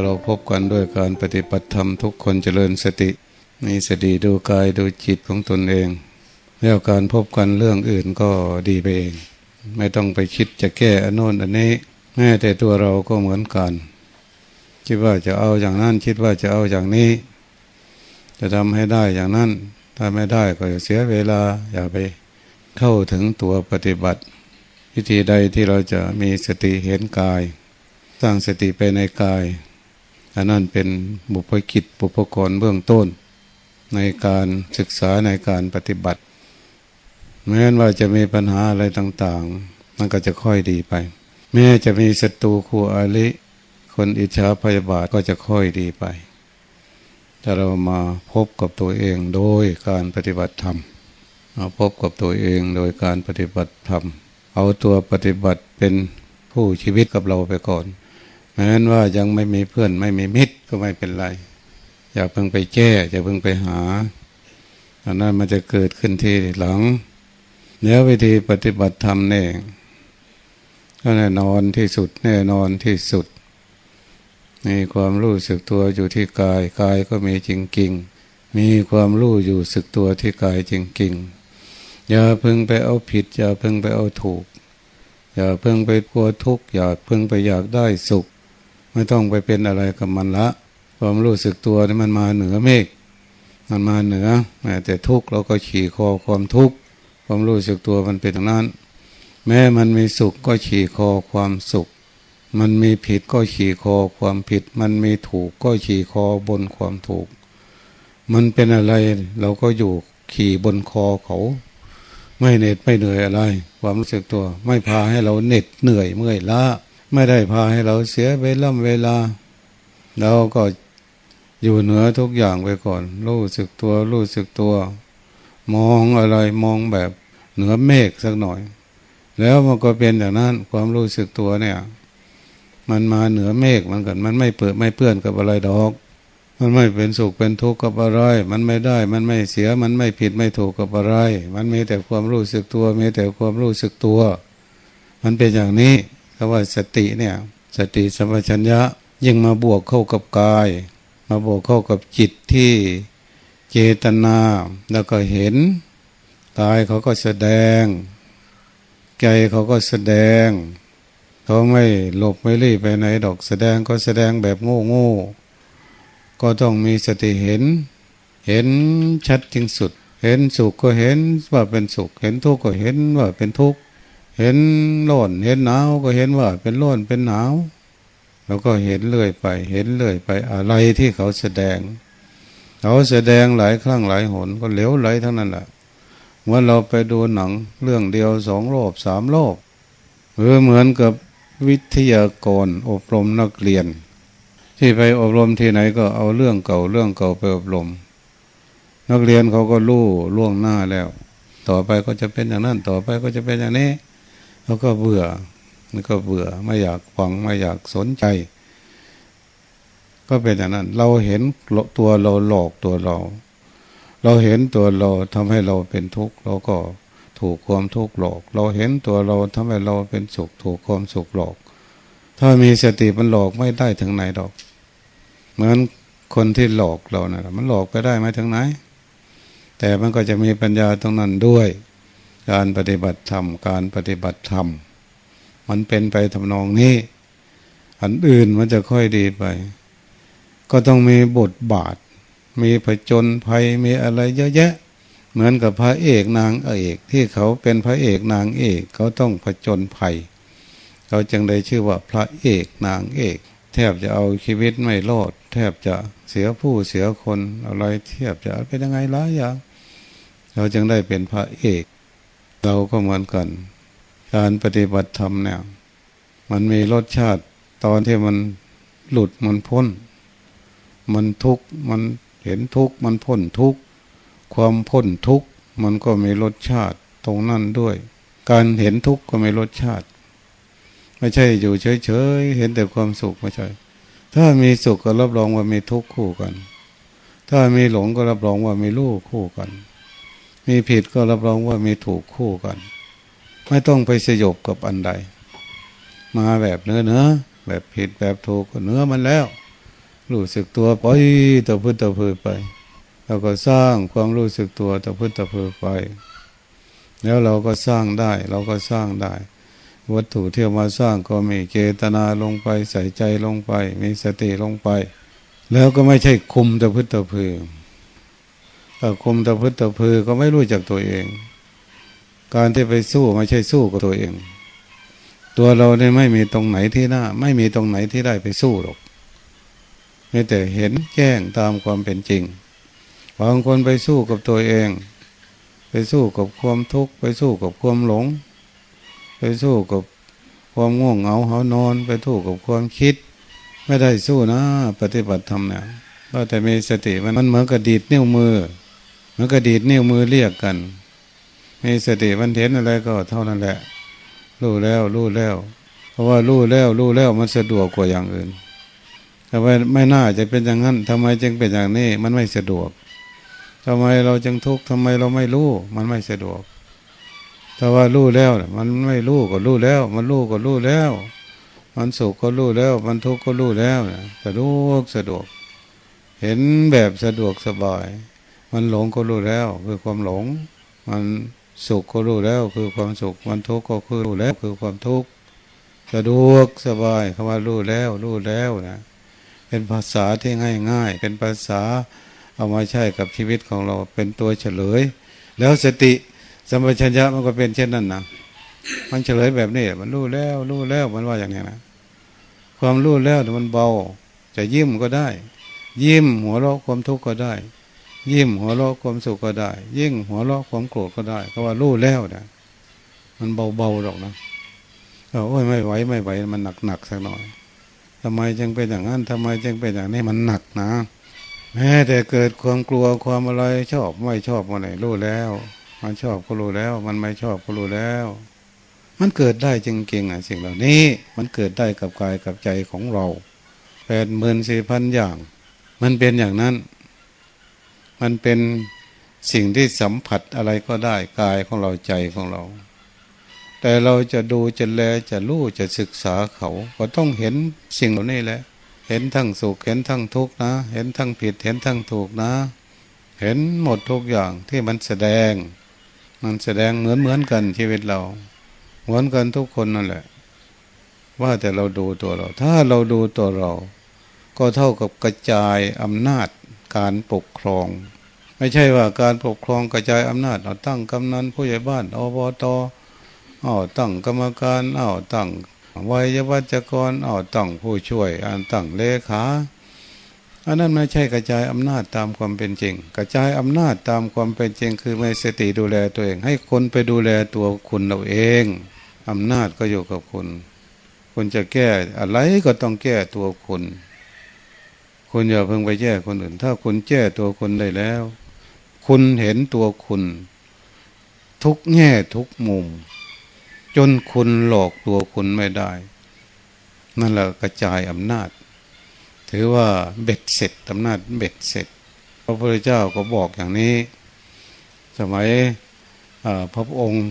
เราพบกันด้วยการปฏิบัติธรรมทุกคนเจริญสติ มีสติดูกายดูจิตของตนเอง แล้วการพบกันเรื่องอื่นก็ดีไปเอง ไม่ต้องไปคิดจะแก้อันโน้นอันนี้แม้แต่ตัวเราก็เหมือนกัน คิดว่าจะเอาอย่างนั้นคิดว่าจะเอาอย่างนี้ จะทำให้ได้อย่างนั้น ถ้าไม่ได้ก็เสียเวลาอย่าไปเข้าถึงตัวปฏิบัติ วิธีใดที่เราจะมีสติเห็นกาย สร้างสติไปในกาย อันนั้นเป็นบุพกิจบุพกรเบื้องต้น ในการศึกษาในการปฏิบัติ แม้ว่าจะมีปัญหาอะไรต่างๆ มันก็จะค่อยดีไป แม้จะมีศัตรูคู่อาลิ คนอิจฉาพยาบาทก็จะค่อยดีไปถ้าเรามาพบกับตัวเองโดยการปฏิบัติธรรมมาพบกับตัวเองโดยการปฏิบัติธรรม เอาตัวปฏิบัติเป็นผู้ชีวิตกับเราไปก่อน แม้นว่ายังไม่มีเพื่อนไม่มีมิตรก็ไม่เป็นไร อย่าเพิ่งไปแก้อย่าเพิ่งไปหาอันนั้นมันจะเกิดขึ้นที่หลังแล้ววิธีปฏิบัติธรรมแน่ก็แน่นอนที่สุดแน่นอนที่สุดมีความรู้สึกตัวอยู่ที่กายกายก็มีจริงจริงมีความรู้อยู่สึกตัวที่กายจริงจริงอย่าเพิ่งไปเอาผิด อย่าเพิ่งไปเอาถูก อย่าเพิ่งไปกลัวทุกข์อย่าเพิ่งไปอยากได้สุข ไม่ต้องไปเป็นอะไรกับมันละ ความรู้สึกตัวนี่มันมาเหนือเมฆมันมาเหนือแต่ทุกข์เราก็ขี่คอความทุกข์ความรู้สึกตัวมันเป็นอย่างนั้น แม้มันมีสุขก็ขี่คอความสุข มันมีผิดก็ขี่คอความผิด มันมีถูกก็ขี่คอบนความถูก มันเป็นอะไรเราก็อยู่ขี่บนคอเขา ไม่เหน็ดไม่เหนื่อยอะไร ความรู้สึกตัว ไม่พาให้เราเหน็ดเหนื่อยเมื่อยล้า ไม่ได้พาให้เราเสียเวลาเวลา เราก็อยู่เหนือทุกอย่างไปก่อน รู้สึกตัวรู้สึกตัว มองอะไรมองแบบเหนือเมฆสักหน่อย แล้วมันก็เป็นอย่างนั้นความรู้สึกตัวเนี่ย มันมาเหนือเมฆมันกัน มันไม่เปิดไม่เปื้อนกับอะไรดอก มันไม่เป็นสุขเป็นทุกข์กับอะไร มันไม่ได้ มันไม่เสียมันไม่ผิดไม่ถูกกับอะไร มันมีแต่ความรู้สึกตัว มีแต่ความรู้สึกตัว มันเป็นอย่างนี้าว่าสติเนี่ย สติสัมปชัญญะยิ่งมาบวกเข้ากับกาย มาบวกเข้ากับจิตที่เจตนาแล้วก็เห็นกายเขาก็แสดง ใจเขาก็แสดง เขาไม่หลบไม่รีบไปไหนดอกแสดงก็แสดงแบบโง่โง่ก็ต้องมีสติเห็น เห็นชัดจริงสุด เห็นสุขก็เห็นว่าเป็นสุข เห็นทุกข์ก็เห็นว่าเป็นทุกข์ เห็นร้อนเห็นหนาวก็เห็นว่าเป็นร้อนเป็นหนาวเราก็เห็นเรื่อยไป เห็นเรื่อยไปอะไรที่เขาแสดง เขาแสดงหลายครั้งหลายหนก็เหลวไหลทั้งนั้นแหละเมื่อเราไปดูหนังเรื่องเดียวสองรอบสามรอบเออเหมือนกับวิทยากรอบรมนักเรียน ที่ไปอบรมที่ไหนก็เอาเรื่องเก่าเรื่องเก่าไปอบรม นักเรียนเขาก็รู้ล่วงหน้าแล้ว ต่อไปก็จะเป็นอย่างนั้นต่อไปก็จะเป็นอย่างนี้ แล้วก็เบื่อมันก็เบื่อไม่อยากฟังไม่อยากสนใจ ก็เป็นอย่างนั้น เราเห็นตัวเราหลอกตัวเรา เราเห็นตัวเราทำให้เราเป็นทุกข์เราก็ถูกความทุกข์หลอก เราเห็นตัวเราทำให้เราเป็นสุขถูกความสุขหลอก ถ้ามีสติมันหลอกไม่ได้ถึงไหนดอก เหมือนคนที่หลอกเรานะ่ะมันหลอกไปได้ไหมถึงไหน แต่มันก็จะมีปัญญาตรงนั้นด้วย การปฏิบัติธรรม การปฏิบัติธรรม มันเป็นไปทำนองนี้อันอื่นมันจะค่อยดีไป ก็ต้องมีบทบาท มีผจญภัยมีอะไรเยอะแยะ เหมือนกับพระเอกนางเอกที่เขาเป็นพระเอกนางเอกเขาต้องผจญภัย เขาจึงได้ชื่อว่าพระเอกนางเอก แทบจะเอาชีวิตไม่รอด แทบจะเสียผู้เสียคนอะไรเทียบจะเป็นยังไงล้อย่างเราจึงได้เป็นพระเอก เราก็เหมือนกัน การปฏิบัติธรรมเนี่ย มันมีรสชาติตอนที่มันหลุดมันพ้น มันทุกข์มันเห็นทุกข์มันพ้นทุกข์ความพ้นทุกข์มันก็มีรสชาติตรงนั้นด้วย การเห็นทุกข์ก็มีรสชาติ ไม่ใช่อยู่เฉยๆเห็นแต่ความสุขไม่ใช่ถ้ามีสุขก็รับรองว่ามีทุกข์คู่กัน ถ้ามีหลงก็รับรองว่ามีลูกคู่กัน มีผิดก็รับรองว่ามีถูกคู่กัน ไม่ต้องไปสยบกับอันใด มาแบบเนื้อเนื้อแบบผิดแบบถูกก็เนื้อมันแล้วรู้สึกตัวไปต่อพื้นต่อพื้นไปเราก็สร้างความรู้สึกตัวต่อพื้นต่อพื้นไป แล้วเราก็สร้างได้ เราก็สร้างได้ วัตถุที่มาสร้างก็มีเจตนาลงไปใส่ใจลงไป มีสติลงไป แล้วก็ไม่ใช่คุมต่อพื้นต่อพื้น คุมต่อพื้นต่อพื้นก็ไม่รู้จักตัวเอง การที่ไปสู้ไม่ใช่สู้กับตัวเอง ตัวเราเนี่ยไม่มีตรงไหนที่หน้า ไม่มีตรงไหนที่ได้ไปสู้หรอกมีแต่เห็นแจ้งตามความเป็นจริงบางคนไปสู้กับตัวเอง ไปสู้กับความทุกข์ไปสู้กับความหลง ไปสู้กับความง่วงเหงาเหานอน ไปสู้กับความคิด ไม่ได้สู้นะ ปฏิบัติธรรมเนี่ยก็แต่มีสติมันเหมือนกระดีดนิ้วมือ มือนกระดีดนิ้วมือเรียกกันมีสติมันเห็นอะไรก็เท่านั้นแหละ รู้แล้วรู้แล้ว เพราะว่ารู้แล้วรู้แล้วมันสะดวกกว่าอย่างอื่นทำไมไม่น่าจะเป็นอย่างนั้นทำไมจึงเป็นอย่างนี้ มันไม่สะดวกทำไมเราจึงทุกข์ทำไมเราไม่รู้ มันไม่สะดวกถ้าว่ารู้แล้ว มันไม่รู้ก็รู้แล้ว มันรู้ก็รู้แล้ว มันสุขก็รู้แล้ว มันทุกข์ก็รู้แล้วสะดวกสะดวก เห็นแบบสะดวกสบาย มันหลงก็รู้แล้ว คือความหลง มันสุขก็รู้แล้ว คือความสุข มันทุกข์ก็คือรู้แล้ว คือความทุกข์สะดวกสบายคำว่ารู้แล้วรู้แล้วนะเป็นภาษาที่ง่ายง่ายเป็นภาษาเอามาใช้กับชีวิตของเราเป็นตัวเฉลย แล้วสติสัมปชัญญะมันก็เป็นเช่นนั้นนะมันเฉลยแบบนี้มันรู้แล้วรู้แล้วมันว่าอย่างนี้นะความรู้แล้วมันเบา จะยิ้มก็ได้ ยิ้มหัวเราะความทุกข์ก็ได้ ยิ้มหัวเราะความสุขก็ได้ ยิ่งหัวเราะความโกรธก็ได้ เพราะว่ารู้แล้วนะมันเบาๆหรอกนะโอ้ยไม่ไหวไม่ไหวมันหนักหนักสักหน่อยทำไมจึงเป็นอย่างนั้นทำไมจึงเป็นอย่างนี้มันหนักนะ แม้แต่เกิดความกลัวความอะไรชอบไม่ชอบอะไรรู้แล้ว มันชอบก็รู้แล้ว มันไม่ชอบก็รู้แล้ว มันเกิดได้จริงๆอะสิ่งเหล่านี้ มันเกิดได้กับกายกับใจของเราแปดหมื่นสี่พันอย่าง มันเป็นอย่างนั้น มันเป็นสิ่งที่สัมผัสอะไรก็ได้กายของเราใจของเรา แต่เราจะดูจะแลจะรู้จะศึกษาเขา ก็ต้องเห็นสิ่งเหล่านี้แหละ เห็นทั้งสุขเห็นทั้งทุกข์นะ เห็นทั้งผิดเห็นทั้งถูกนะ เห็นหมดทุกอย่างที่มันแสดง มันแสดงเหมือนเหมือนกันชีวิตเรา เหมือนกันทุกคนนั่นแหละ ว่าแต่เราดูตัวเรา ถ้าเราดูตัวเรา ก็เท่ากับกระจายอำนาจ การปกครอง ไม่ใช่ว่าการปกครองกระจายอำนาจเอาตั้งกำนันผู้ใหญ่บ้านอบตเอาตั้งกรรมการเอาตั้งวัยวัจกรเอาตั้งผู้ช่วยอันตั้งเลขาอันนั้นไม่ใช่กระจายอำนาจตามความเป็นจริง กระจายอำนาจตามความเป็นจริง คือไม่สติดูแลตัวเอง ให้คนไปดูแลตัวคุณเราเองอำนาจก็อยู่กับคุณ คุณจะแก้อะไรก็ต้องแก้ตัวคุณ คุณอย่าเพิ่งไปแก้คนอื่น ถ้าคุณแก้ตัวคุณได้แล้ว คุณเห็นตัวคุณ ทุกแง่ทุกมุม จนคุณหลอกตัวคุณไม่ได้ นั่นแหละกระจายอำนาจ ถือว่าเบ็ดเสร็จอำนาจเบ็ดเสร็จ พระพุทธเจ้าก็บอกอย่างนี้ สมัยพระองค์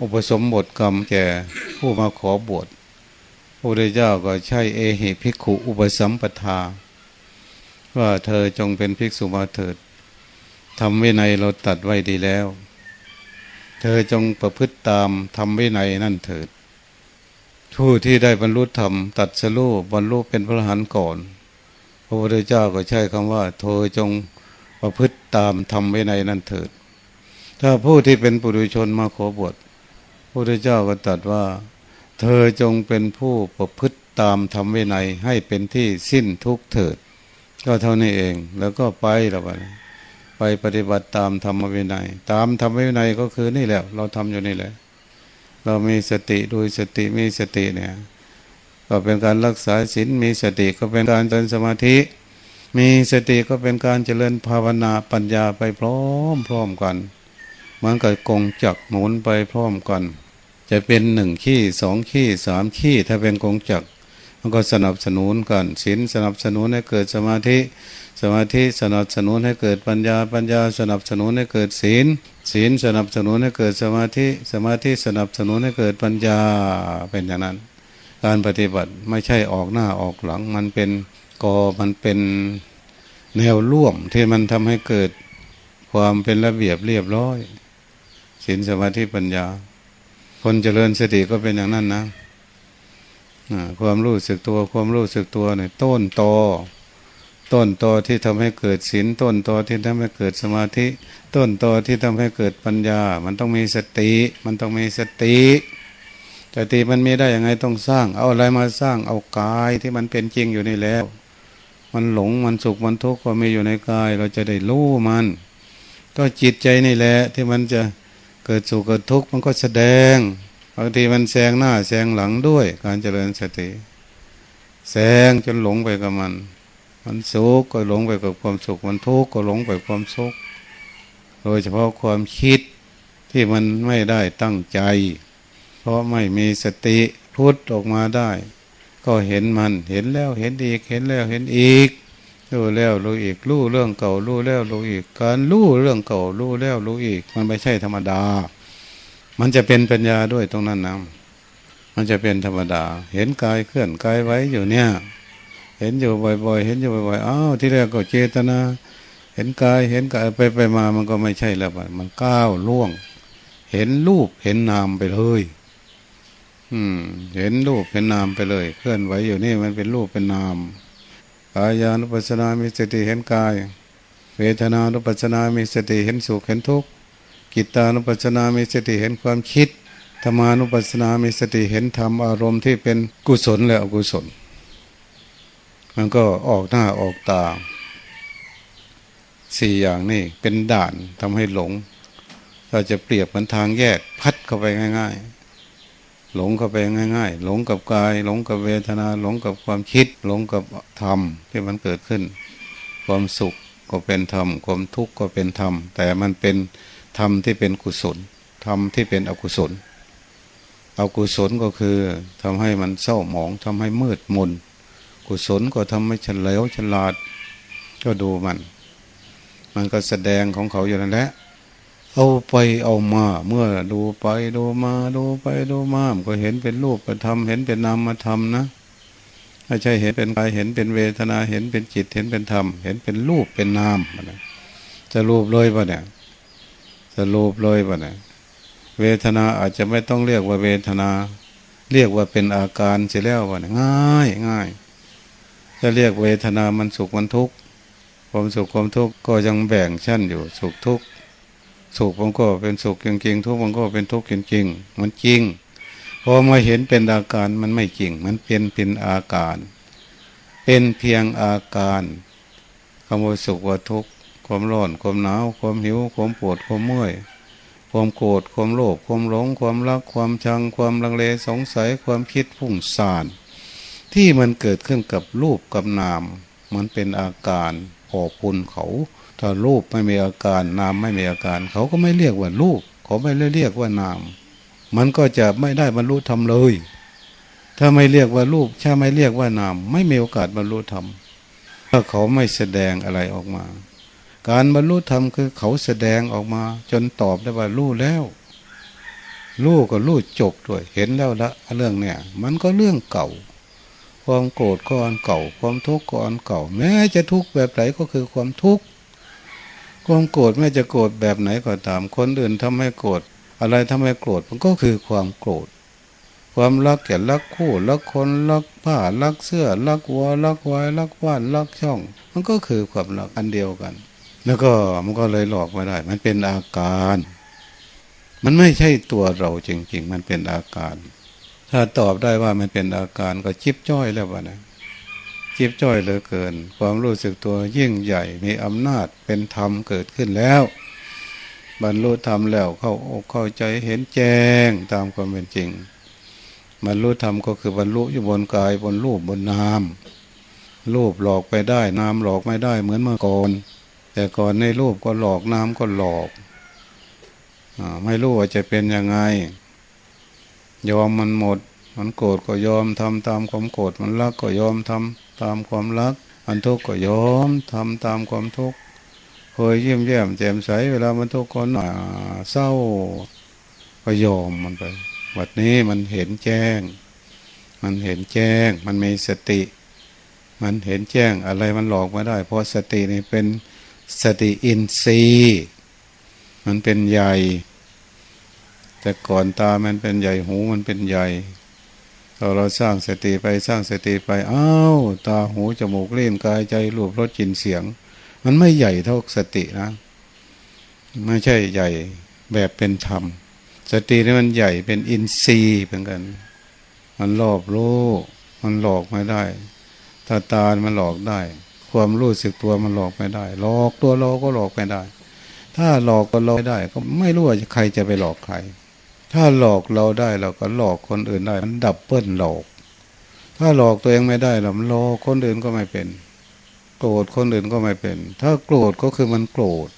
อุปสมบทกรรมแก่ผู้มาขอบวช พระพุทธเจ้าก็ใช้เอหิภิกขุอุปสัมปทา ว่าเธอจงเป็นภิกษุมาเถิดทำวินัยเราตัดไว้ดีแล้ว เธอจงประพฤติตามทำวินัยนั่นเถิด ผู้ที่ได้บรรลุธรรมตัดสรู้บรรลุเป็นพระหันก่อน พระพุทธเจ้าก็ใช้คำว่า เธอจงประพฤติตามทำวินัยนั่นเถิด ถ้าผู้ที่เป็นปุถุชนมาขอบวชพระพุทธเจ้าก็ตัดว่า เธอจงเป็นผู้ประพฤติตามทำวินัยให้เป็นที่สิ้นทุกเถิด ก็เท่านี้เอง แล้วก็ไปแล้วไปไปปฏิบัติตามธรรมวินัย ตามธรรมวินัยก็คือนี่แหละเราทำอยู่นี่แหละ เรามีสติโดยสติมีสติเนี่ย ก็เป็นการรักษาศีลมีสติก็เป็นการเจริญสมาธิ มีสติก็เป็นการเจริญภาวนาปัญญาไปพร้อมพร้อมกัน มันก็กงจักหมุนไปพร้อมกัน จะเป็นหนึ่งขี้สองขี้สามขี้ถ้าเป็นกงจักมันก็สนับสนุนกันศีลสนับสนุนให้เกิดสมาธิ สมาธิสนับสนุนให้เกิดปัญญา ปัญญาสนับสนุนให้เกิดศีล ศีลสนับสนุนให้เกิดสมาธิ สมาธิสนับสนุนให้เกิดปัญญาเป็นอย่างนั้น การปฏิบัติไม่ใช่ออกหน้าออกหลัง มันเป็นกอมันเป็นแนวร่วมที่มันทำให้เกิดความเป็นระเบียบเรียบร้อยศีลสมาธิปัญญา คนเจริญสติก็เป็นอย่างนั้นนะความรู้สึกตัวความรู้สึกตัวเนี่ยต้นตอต้นตอที่ทำให้เกิดศีลต้นตอที่ทำให้เกิดสมาธิ ต้นตอที่ทำให้เกิดปัญญา มันต้องมีสติ มันต้องมีสติสติมันมีได้ยังไงต้องสร้าง เอาอะไรมาสร้างเอากายที่มันเป็นจริงอยู่นี่แล้ว มันหลงมันสุขมันทุกข์ก็มีอยู่ในกาย เราจะได้รู้มัน ก็จิตใจนี่แหละที่มันจะ เกิดสุขเกิดทุกข์มันก็แสดงบางทีมันแซงหน้าแซงหลังด้วย การเจริญสติแซงจนหลงไปกับมัน มันสุขก็หลงไปกับความสุข มันทุกข์ก็หลงไปความสุขโดยเฉพาะความคิดที่มันไม่ได้ตั้งใจ เพราะไม่มีสติพุทธออกมาได้ ก็เห็นมันเห็นแล้วเห็นอีกเห็นแล้วเห็นอีก รู้แล้วรู้อีกรู้เรื่องเก่ารู้แล้วรู้อีก การรู้เรื่องเก่ารู้แล้วรู้อีก มันไม่ใช่ธรรมดา มันจะเป็นปัญญาด้วยตรงนั้นนะมันจะเป็นธรรมดา เห็นกายเคลื่อนกายไว้อยู่เนี่ย เห็นอยู่บ่อยๆ เห็นอยู่บ่อยๆอ้าวที่แรกก็เจตนา เห็นกายเห็นกายไปไปมามันก็ไม่ใช่แล้วมันก้าวล่วง เห็นรูปเห็นนามไปเลยอืม เห็นรูปเห็นนามไปเลย เคลื่อนไหวอยู่นี่มันเป็นรูปเป็นนาม กายานุปัสสนา มีสติเห็นกาย เวทนานุปัสสนา มีสติเห็นสุขเห็นทุกข์ กิตานุปัสสนา มีสติเห็นความคิด ธรรมานุปัสสนา มีสติเห็นธรรมอารมณ์ที่เป็นกุศลและอกุศล มันก็ออกหน้าออกตาสี่อย่างนี่เป็นด่านทำให้หลง เราจะเปรียบเหมือนทางแยกพัดเข้าไปง่าย ๆ หลงเข้าไปง่าย ๆ หลงกับกาย หลงกับเวทนา หลงกับความคิด หลงกับธรรมที่มันเกิดขึ้น ความสุขก็เป็นธรรม ความทุกข์ก็เป็นธรรม แต่มันเป็นธรรมที่เป็นกุศล ธรรมที่เป็นอกุศล อกุศลก็คือทำให้มันเศร้าหมองทำให้มืดมน กุศลก็ทำให้ฉลียวฉลาด ก็ดูมัน มันก็แสดงของเขาอยู่นั่นแหละ เอาไปเอามา เมื่อดูไปดูมาดูไปดูมามก็เห็นเป็นรูปธรรมเห็นเป็นนามธรรมนะไม่ใช่เห็นเป็นกายเห็นเป็นเวทนาเห็นเป็นจิตเห็นเป็นธรรม เห็นเป็นรูปเป็นนามจะรูปเลยปะเนี่ยจะรูปเลยปะเนี่ยเวทนาอาจจะไม่ต้องเรียกว่าเวทนา เรียกว่าเป็นอาการเสียแล้ววะเนี่ยง่ายง่ายจะเรียกเวทนามันสุขมันทุกข์ความสุขความทุกข์ก็ยังแบ่งชั้นอยู่สุขทุกข์ สุขมันก็เป็นสุขจริงๆทุกข์มันก็เป็นทุกข์จริงๆมันจริงพอมาเห็นเป็นอาการมันไม่จริง มันเป็นเป็นอาการ เป็นเพียงอาการคำว่าสุขว่าทุกข์ความร้อนความหนาวความหิวความปวดความเมื่อยความโกรธความโลภความหลงความรักความชัง ความลังเลสงสัยความคิดพุ่งซ่านที่มันเกิดขึ้นกับรูปกับนาม มันเป็นอาการขอบคุณเขา ถ้ารูปไม่มีอาการนามไม่มีอาการ เขาก็ไม่เรียกว่ารูปเขาไม่เรียกว่านาม มันก็จะไม่ได้บรรลุธรรมเลย ถ้าไม่เรียกว่ารูปถ้าไม่เรียกว่านาม ไม่มีโอกาสบรรลุธรรมถ้าเขาไม่แสดงอะไรออกมา การบรรลุธรรมคือเขาแสดงออกมา จนตอบได้ว่ารู้แล้วรู้ก็รู้จบด้วย เห็นแล้วละเรื่องเนี่ย มันก็เรื่องเก่า ความโกรธก็อันเก่า ความทุกข์ก็อันเก่า แม้จะทุกข์แบบไหนก็คือความทุกข์ ความโกรธแม้จะโกรธแบบไหนก็ตาม คนอื่นทำให้โกรธอะไรทำให้โกรธมันก็คือความโกรธ ความรักแก่รักคู่รักคนรักผ้ารักเสื้อรักวัวรักวายรักบ้านรักช่อง มันก็คือความรักอันเดียวกัน แล้วก็มันก็เลยหลอกไม่ได้ มันเป็นอาการ มันไม่ใช่ตัวเราจริง ๆ มันเป็นอาการ ถ้าตอบได้ว่ามันเป็นอาการก็จิบจ้อยแล้ววะนะ จิบจ้อยเหลือเกิน ความรู้สึกตัวยิ่งใหญ่มีอำนาจเป็นธรรมเกิดขึ้นแล้ว บรรลุธรรมแล้วเข้าอกเข้าใจเห็นแจ้งตามความเป็นจริง บรรลุธรรมก็คือบรรลุอยู่บนกายบนรูปบนนามรูปหลอกไปได้นามหลอกไม่ได้เหมือนเมื่อก่อน แต่ก่อนในรูปก็หลอกนามก็หลอกอไม่รู้ว่าจะเป็นยังไง ยอมมันหมด มันโกรธก็ยอมทำตามความโกรธมันรักก็ยอมทำ ตามความรักมันทุกข์ก็ยอมทำตามความทุกข์เคยยิ้มแย้มแจ่มใสเวลามันทุกข์ก็หนาเศร้าก็ยอมมันไปวันนี้มันเห็นแจ้ง มันเห็นแจ้ง มันมีสติ มันเห็นแจ้งอะไรมันหลอกม่ได้ เพราะสตินี่เป็นสติอินทรีย์มันเป็นใหญ่ แต่ก่อนตามันเป็นใหญ่หูมันเป็นใหญ่ พอเราสร้างสติไปสร้างสติไปอ้าวตาหูจมูกเล่นกายใจรูปรสกลิ่นเสียง มันไม่ใหญ่เท่าสตินะไม่ใช่ใหญ่แบบเป็นธรรม สตินี่มันใหญ่เป็นอินทรีย์เหมือนกัน มันรอบรู้มันหลอกไม่ได้ถ้าตามันหลอกได้ ความรู้สึกตัวมันหลอกไม่ได้ หลอกตัวเราก็หลอกไม่ได้ ถ้าหลอกก็หลอกไม่ได้ ก็ไม่รู้ว่าใครจะไปหลอกใคร ถ้าหลอกเราได้เราก็หลอกคนอื่นได้มันดับเบิ้ลหลอก ถ้าหลอกตัวเองไม่ได้เราหลอกคนอื่นก็ไม่เป็น โกรธคนอื่นก็ไม่เป็น ถ้าโกรธก็คือมันโกรธ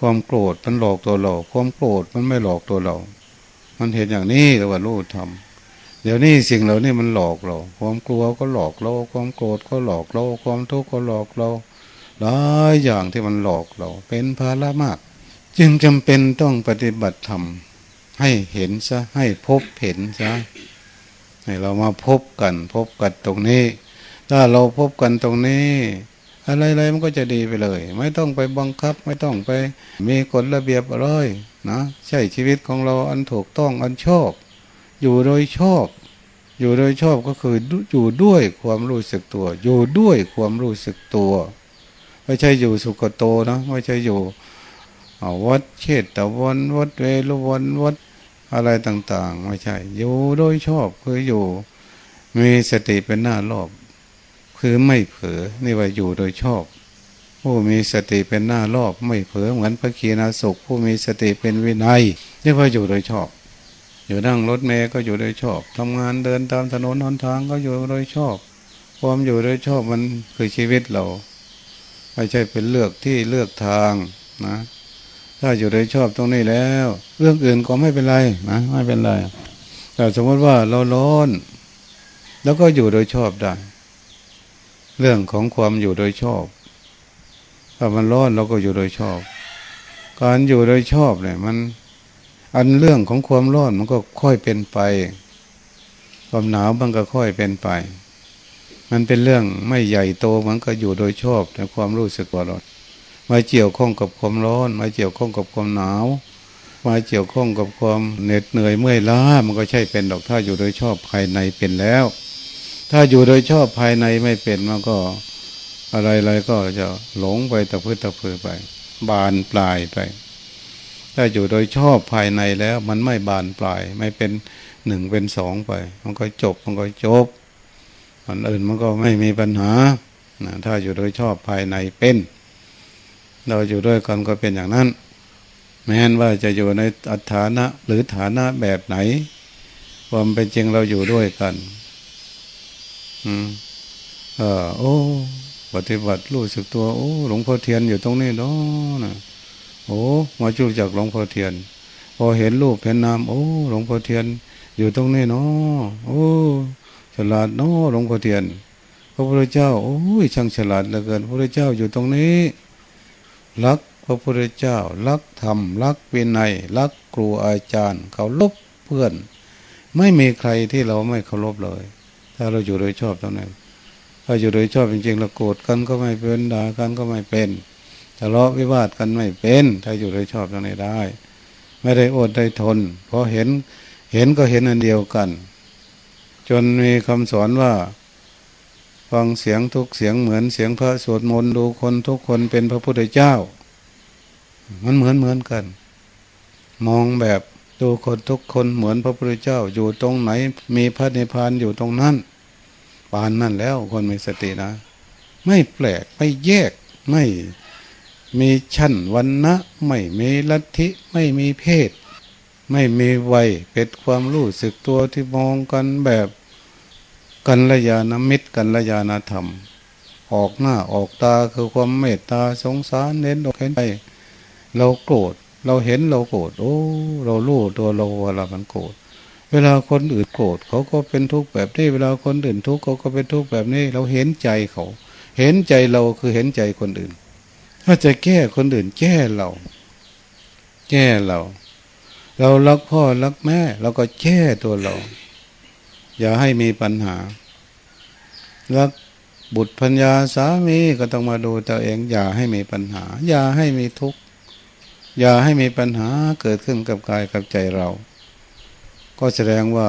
ความโกรธมันหลอกตัวเรา ความโกรธมันไม่หลอกตัวเรา มันเห็นอย่างนี้แต่ว่ารู้ทำเดี๋ยวนี้สิ่งเหล่านี้มันหลอกเรา ความกลัวก็หลอกเรา ความโกรธก็หลอกเรา ความทุกข์ก็หลอกเราหลายอย่างที่มันหลอกเรา เป็นภาระมาก จึงจำเป็นต้องปฏิบัติธรรม ให้เห็นซะให้พบเห็นซะให้เรามาพบกัน พบกันตรงนี้ ถ้าเราพบกันตรงนี้ อะไรๆมันก็จะดีไปเลย ไม่ต้องไปบังคับ ไม่ต้องไป มีกฎระเบียบอะไรนะใช่ชีวิตของเราอันถูกต้องอันชอบ อยู่โดยชอบ อยู่โดยชอบก็คืออยู่ด้วยความรู้สึกตัว อยู่ด้วยความรู้สึกตัว ไม่ใช่อยู่สุกโตนะไม่ใช่อยู่วัดเชตตะวันวัดเวรุวันวัด อะไรต่างๆ ไม่ใช่ อยู่โดยชอบคืออยู่ มีสติเป็นหน้ารอบ คือไม่เผลอนี่ว่าอยู่โดยชอบผู้มีสติเป็นหน้ารอบไม่เผลอเหมือนพระคีนาสุข ผู้มีสติเป็นวินัยเรียกว่าอยู่โดยชอบ อยู่นั่งรถเมย์ก็อยู่โดยชอบทำงานเดินตามถนนหนทางก็อยู่โดยชอบ ความอยู่โดยชอบมันคือชีวิตเรา ไม่ใช่เป็นเลือกที่เลือกทางนะ ถ้าอยู่โดยชอบตรงนี้แล้ว เรื่องอื่นก็ไม่เป็นไรนะไม่เป็นไรแต่สมมติว่าเราร้อน แล้วก็อยู่โดยชอบได้ เรื่องของความอยู่โดยชอบ ถ้ามันร้อนเราก็อยู่โดยชอบ การอยู่โดยชอบเนี่ย มัน อันเรื่องของความร้อนมันก็ค่อยเป็นไป ความหนาวมันก็ค่อยเป็นไป มันเป็นเรื่องไม่ใหญ่โตมันก็อยู่โดยชอบในความรู้สึกว่าร้อน มาเกี่ยวข้องกับความร้อน มาเกี่ยวข้องกับความหนาว มาเกี่ยวข้องกับความเหน็ดเหนื่อยเมื่อยล้ามันก็ใช่เป็นดอกถ้าอยู่โดยชอบภายในเป็นแล้ว ถ้าอยู่โดยชอบภายในไม่เป็นมันก็อะไรๆก็จะหลงไปตะพื้นตะเพือไป บานปลายไป ถ้าอยู่โดยชอบภายในแล้ว มันไม่บานปลาย ไม่เป็นหนึ่งเป็นสองไป มันก็จบมันก็จบอันอื่นมันก็ไม่มีปัญหานะถ้าอยู่โดยชอบภายในเป็น เราอยู่ด้วยกันก็เป็นอย่างนั้น แม้นว่าจะอยู่ในอัฐานะหรือฐานะแบบไหน ความเป็นจริงเราอยู่ด้วยกัน อืมเออโอ้ ปฏิบัติรู้สึกตัวโอ้หลวงพ่อเทียนอยู่ตรงนี้เนาะนะโอ้มาจูจากหลวงพ่อเทียน พอเห็นรูปเห็นนามโอ้หลวงพ่อเทียน อยู่ตรงนี้เนาะโอ้ฉลาดเนาะหลวงพ่อเทียน พระพุทธเจ้าโอ้ยช่างฉลาดเหลือเกิน พระพุทธเจ้าอยู่ตรงนี้ รักพระพุทธเจ้า รักธรรม รักวินัย รักครูอาจารย์เขาลบเพื่อน ไม่มีใครที่เราไม่เคารพเลย ถ้าเราอยู่โดยชอบตรงนั้นถ้าอยู่โดยชอบจริงๆเราโกรธกันก็ไม่เป็นด่ากันก็ไม่เป็นทะเลาะวิวาทกันไม่เป็น ถ้าอยู่โดยชอบตรงนี้ได้ ไม่ได้อดได้ทนเพราะเห็นเห็นก็เห็นอันเดียวกัน จนมีคำสอนว่า ฟังเสียงทุกเสียงเหมือนเสียงพระสวดมนต์ดูคนทุกคนเป็นพระพุทธเจ้า มันเหมือนเหมือนกัน มองแบบดูคนทุกคนเหมือนพระพุทธเจ้า อยู่ตรงไหน มีพระนิพพานอยู่ตรงนั้นปานนั่นแล้วคนมีสตินะ ไม่แปลกไม่แยกไม่มีชั้นวันนะไม่มีลัทธิไม่มีเพศ ไม่มีวัยเป็นความรู้สึกตัวที่มองกันแบบ กันระยาณมิตรกันระยาณธรรม ออกหน้าออกตาคือความเมตตาสงสารเน้นอกเห็นไปเราโกรธเราเห็นเราโกรธโอ้ เรารู้ตัวเราเวลามันโกรธเวลาคนอื่นโกรธเขาก็เป็นทุกข์แบบนี้เวลาคนอื่นทุกข์เขาก็เป็นทุกข์แบบนี้ เราเห็นใจเขา เห็นใจเราคือเห็นใจคนอื่น ถ้าจะแก้คนอื่นแก้เรา แก้เรา เรารักพ่อรักแม่ เราก็แก้ตัวเรา อย่าให้มีปัญหา รักบุตรพัญญาสามีก็ต้องมาดูตัวเอง อย่าให้มีปัญหา อย่าให้มีทุกข์ อย่าให้มีปัญหาเกิดขึ้นกับกายกับใจเรา ก็แสดงว่า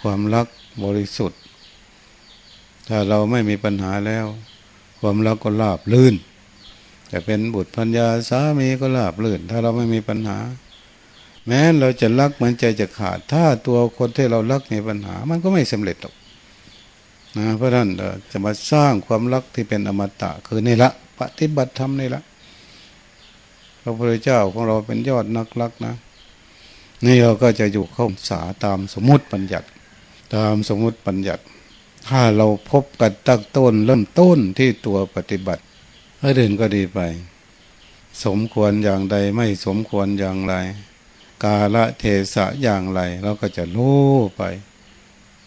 ความรักบริสุทธิ์ ถ้าเราไม่มีปัญหาแล้ว ความรักก็ราบลื่นจะเป็นบุตรพัญญาสามีก็ราบลื่น ถ้าเราไม่มีปัญหา แม้เราจะรักมือนใจจะขาด ถ้าตัวคนที่เรารักมีปัญหา มันก็ไม่สำเร็จหรอกนะเพราะนั้นจะมาสร้างความรักที่เป็นอมตะคือนี่ละปฏิบัติธรรมนี่ละพระพุทธเจ้าของเราเป็นยอดนักรักนะ นี่เราก็จะอยู่เข้าสาตามสมมติปัญญัติ ตามสมมติปัญญัติ ถ้าเราพบกันตั้งต้นเริ่มต้นที่ตัวปฏิบัติให้เดินก็ดีไป สมควรอย่างใดไม่สมควรอย่างไร กาละเทศะอย่างไร เราก็จะรู้ไป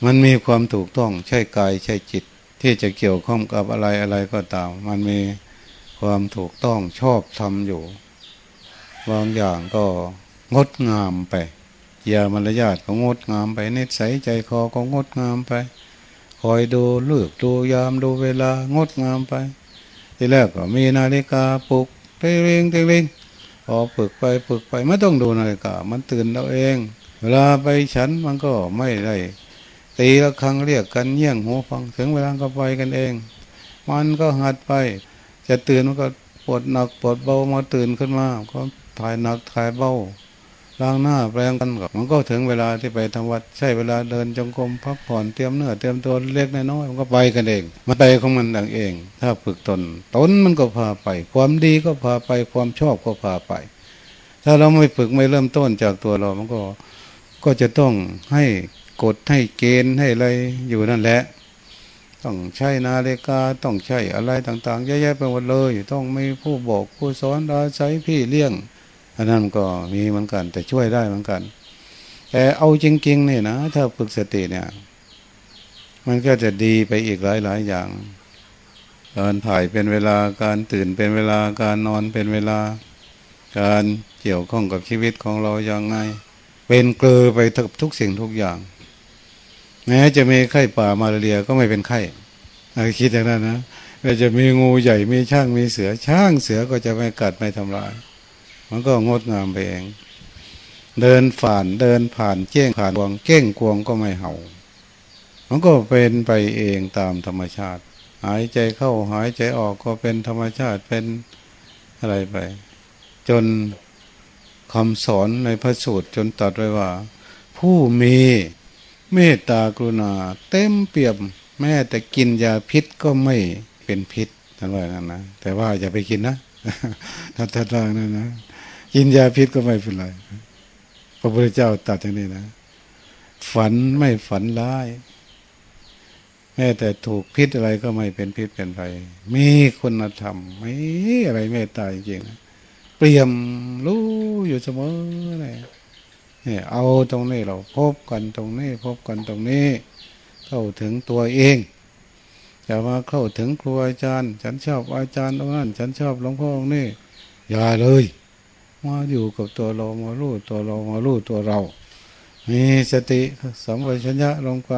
มันมีความถูกต้องใช่กายใช่จิต ที่จะเกี่ยวข้องกับอะไรอะไรก็ตาม มันมีความถูกต้องชอบทำอยู่ บางอย่างก็งดงามไปยามารยาทก็งดงามไปนิสัยใจคอก็งดงามไป คอยดูเลือกดูยามดูเวลางดงามไป ทีแรกก็มีนาฬิกาปลุกเต้งเร่งเต้งเร่ง พอฝึกไปฝึกไปไม่ต้องดูนาฬิกามันตื่นเราเอง เวลาไปฉันมันก็ไม่ได้ตีละครั้งเรียกกันเยี่ยงหูฟังถึงเวลาก็ไปกันเอง มันก็หัดไป จะตื่นมันก็ปวดหนักปวดเบามาตื่นขึ้นมา ก็ถ่ายหนักถ่ายเบา ล้างหน้าแปรงกันกับมันก็ถึงเวลาที่ไปทำวัดใช่เวลาเดินจงกรมพักผ่อนเตรียมเนื้อเตรียมตัวเล็กน้อยมันก็ไปกันเองมันไปของมันเอง ถ้าฝึกตน ตนมันก็พาไป ความดีก็พาไปความชอบก็พาไป ถ้าเราไม่ฝึกไม่เริ่มต้นจากตัวเรา มันก็ก็จะต้องให้กฎให้เกณฑ์ให้อะไรอยู่นั่นแหละ ต้องใช้นาฬิกาต้องใช้อะไรต่างๆเยอะแยะไปหมดเลย ต้องมีผู้บอกผู้สอนอาศัยพี่เลี้ยง อันนั้นก็มีเหมือนกัน แต่ช่วยได้เหมือนกัน แต่เอาจริงๆเนี่ยนะ ถ้าฝึกสติเนี่ย มันก็จะดีไปอีกหลายๆอย่าง การถ่ายเป็นเวลาการตื่นเป็นเวลาการนอนเป็นเวลา การเกี่ยวข้องกับชีวิตของเราอย่างไง เป็นเกลือไปทุกสิ่งทุกอย่างแม้จะมีไข้ป่ามาเรียก็ไม่เป็นไข้คิดอย่างนั้นนะแต่จะมีงูใหญ่มีช่างมีเสือช่างเสือก็จะไม่กัดไม่ทำลาย มันก็งดงามไปเอง เดินผ่านเดินผ่านเจ้งผ่านกวงเก้งกวงก็ไม่เห่า มันก็เป็นไปเองตามธรรมชาติ หายใจเข้าหายใจออกก็เป็นธรรมชาติเป็นอะไรไป จนคำสอนในพระสูตรจนตัดไว้ว่า ผู้มีเมตตากรุณา เต็มเปี่ยม แม้แต่กินยาพิษก็ไม่เป็นพิษนั่นว่านั่นนะแต่ว่าอย่าไปกินนะถ้าทัดล่างนั่นนะ กินยาพิษก็ไม่เป็นไรพระพุทธเจ้าตัดอย่างนี้นะ ฝันไม่ฝันร้าย แม้แต่ถูกพิษอะไรก็ไม่เป็นพิษเป็นไรมีคุณธรรมไม่อะไรไม่ตายจริงๆเปลี่ยมรู้อยู่เสมอเลยเนี่ยเอาตรงนี้เราพบกันตรงนี้ พบกันตรงนี้ เข้าถึงตัวเองอย่ามาเข้าถึงครูอาจารย์ ฉันชอบอาจารย์ตรงนั้นฉันชอบหลวงพ่อตรงนี้อย่าเลย มาอยู่กับตัวเรามาลู่ตัวเรามาลู่ตัวเรา มีสติสัมปชัญญะลงไป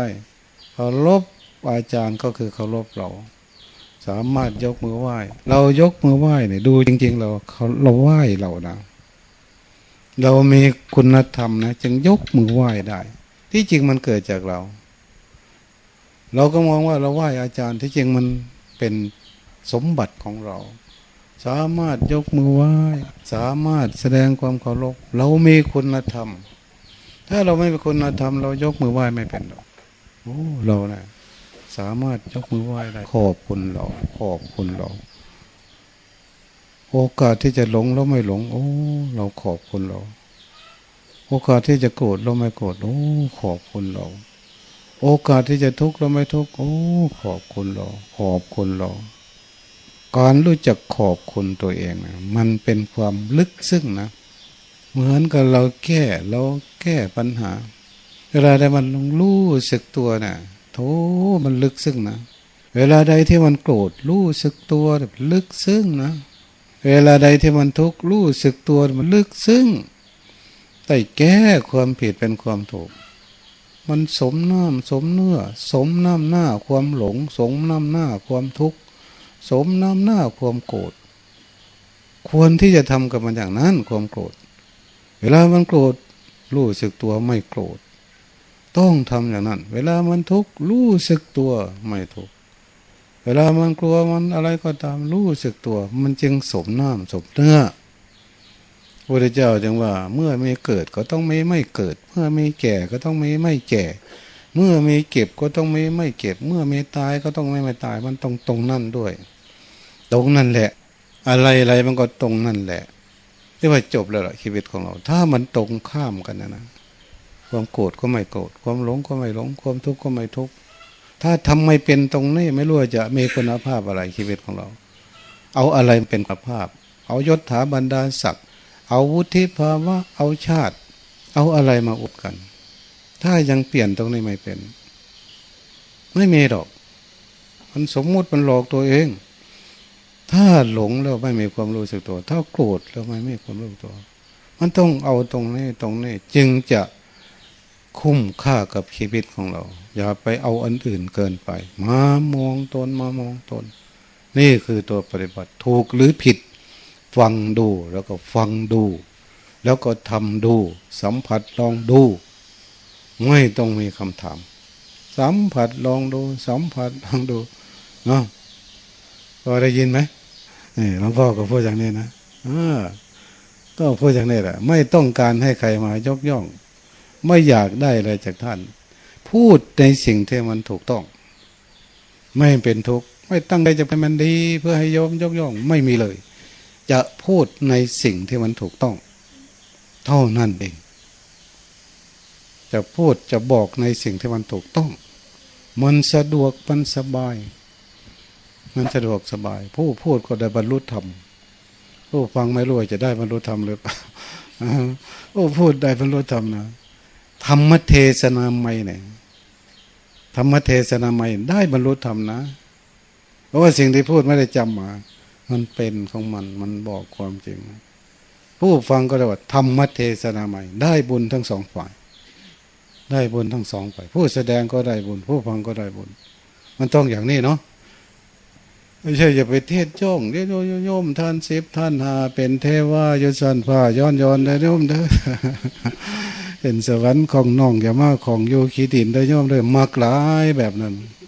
เคารพอาจารย์ก็คือเคารพเรา สามารถยกมือไหว้ เรายกมือไหว้เนี่ยดูจริง ๆ เราเขาเราไหว้เรานะ เรามีคุณธรรมนะจึงยกมือไหว้ได้ ที่จริงมันเกิดจากเรา เราก็มองว่าเราไหว้อาจารย์ที่จริงมันเป็นสมบัติของเรา สามารถยกมือไหว้สามารถแสดงความเคารพเรามีคุณธรรม ถ้าเราไม่เป็นคุณธรรม เรายกมือไหว้ไม่เป็นหรอกโอ้เราเนะ่ยสามารถยกมือไหว้ได้ขอบคุณเราขอบคุณเราโอกาสที่จะหลงเราไม่หลง โอ้ เราขอบคุณเรา โอกาสที่จะโกรธเราไม่โกรธโอ้ ขอบคุณเรา โอกาสที่จะทุกข์เราไม่ทุกข์โอ้ ขอบคุณเรา ขอบคุณเรา การรู้จักขอบคุณตัวเองนะมันเป็นความลึกซึ้งนะเหมือนกับเราแก้เราแก้ปัญหา เวลาใดมันรู้สึกตัวนะ่ะโถมันลึกซึ้งนะเวลาใดที่มันโกรธรู้สึกตัวลึกซึ้งนะเวลาใดที่มันทุกข์รู้สึกตัวมันลึกซึ้งแต่แก้ความผิดเป็นความถูก มันสมน้ำสมเนื้อ สมน้ำหน้าความหลง สมน้ำหน้าความทุกข์ สมน้ำหน้าความโกรธควรที่จะทำกับมันอย่างนั้นความโกรธ เวลามันโกรธรู้สึกตัวไม่โกรธ ต้องทำอย่างนั้น เวลามันทุกข์รู้สึกตัวไม่ทุกข์เวลามันกลัวมันอะไรก็ตามรู้สึกตัว มันจึงสมน้ำสมเนื้อพระเจ้าจึงว่า เมื่อไมีเกิดก็ต้องไม่ไม่เกิด เมื่อไมีแก่ก็ต้องไม่ไม่แก่ เมื่อมีเก็บก็ต้องไม่ไม่เก็บ เมื่อมีตายก็ต้องไม่ไม่ตายมันตรงตรงนั่นด้วย ตรงนั่นแหละ อะไรอะไรมันก็ตรงนั่นแหละเรียกว่าจบแล้วล่ะชีวิตของเรา ถ้ามันตรงข้ามกันนะนะความโกรธก็ไม่โกรธความหลงก็ไม่หลง ความทุกข์ก็ไม่ทุกข์ถ้าทำไม่เป็นตรงนี้ไม่รู้จะมีคุณภาพอะไรชีวิตของเรา เอาอะไรเป็นคุณภาพ เอายศถาบรรดาศักดิ์เอาวุฒิภาวะเอาชาติ เอาอะไรมาอุดกัน ถ้ายังเปลี่ยนตรงนี้ไม่เป็น ไม่มีดอก มันสมมุติมันหลอกตัวเอง ถ้าหลงแล้วไม่มีความรู้สึกตัว ถ้าโกรธแล้วไม่มีความรู้สึกตัว มันต้องเอาตรงนี้ตรงนี้จึงจะคุ้มค่ากับชีวิตของเรา อย่าไปเอาอันอื่นเกินไป มามองตนมามองตน นี่คือตัวปฏิบัติถูกหรือผิด ฟังดูแล้วก็ฟังดู แล้วก็ทำดู สัมผัสลองดู ไม่ต้องมีคำถาม สัมผัสลองดู สัมผัสลองดูเนาะพอได้ยินไหม นี่หลวงพ่อก็พูดอย่างนี้นะอก็พูดอย่างนี้แหละ ไม่ต้องการให้ใครมายกย่อง ไม่อยากได้อะไรจากท่าน พูดในสิ่งที่มันถูกต้อง ไม่เป็นทุกข์ไม่ตั้งใจจะเป็นมันดี เพื่อให้ยมยกย่อง ไม่มีเลย จะพูดในสิ่งที่มันถูกต้อง เท่านั้นเอง จะพูดจะบอกในสิ่งที่มันถูกต้อง มันสะดวกมันสบาย มันสะดวกสบาย ผู้พูดก็ได้บรรลุธรรมผู้ฟังไม่รู้ว่าจะได้บรรลุธรรมหรือเปล่าผู้พูดได้บรรลุธรรมนะธรรมเทศนาไม่เนี่ยธรรมเทศนาไม่ได้บรรลุธรรมนะ เพราะว่าสิ่งที่พูดไม่ได้จำมา มันเป็นของมันมันบอกความจริง ผู้ฟังก็ได้ว่าธรรมเทศนาใหม่ได้บุญทั้งสองฝ่าย ได้บุญทั้งสองฝ่ายผู้แสดงก็ได้บุญ ผู้ฟังก็ได้บุญ มันต้องอย่างนี้เนาะ ไม่ใช่อย่าไปเทศจ้องเดี๋ยวโยมท่านสิบท่านหาเป็นเทวายสันผ้าย้อนย้อนได้โยมเด้อเป็นสวรรค์ของน้องอย่ามาของโยคีดินได้โยมเด้อมากหลายแบบนั้น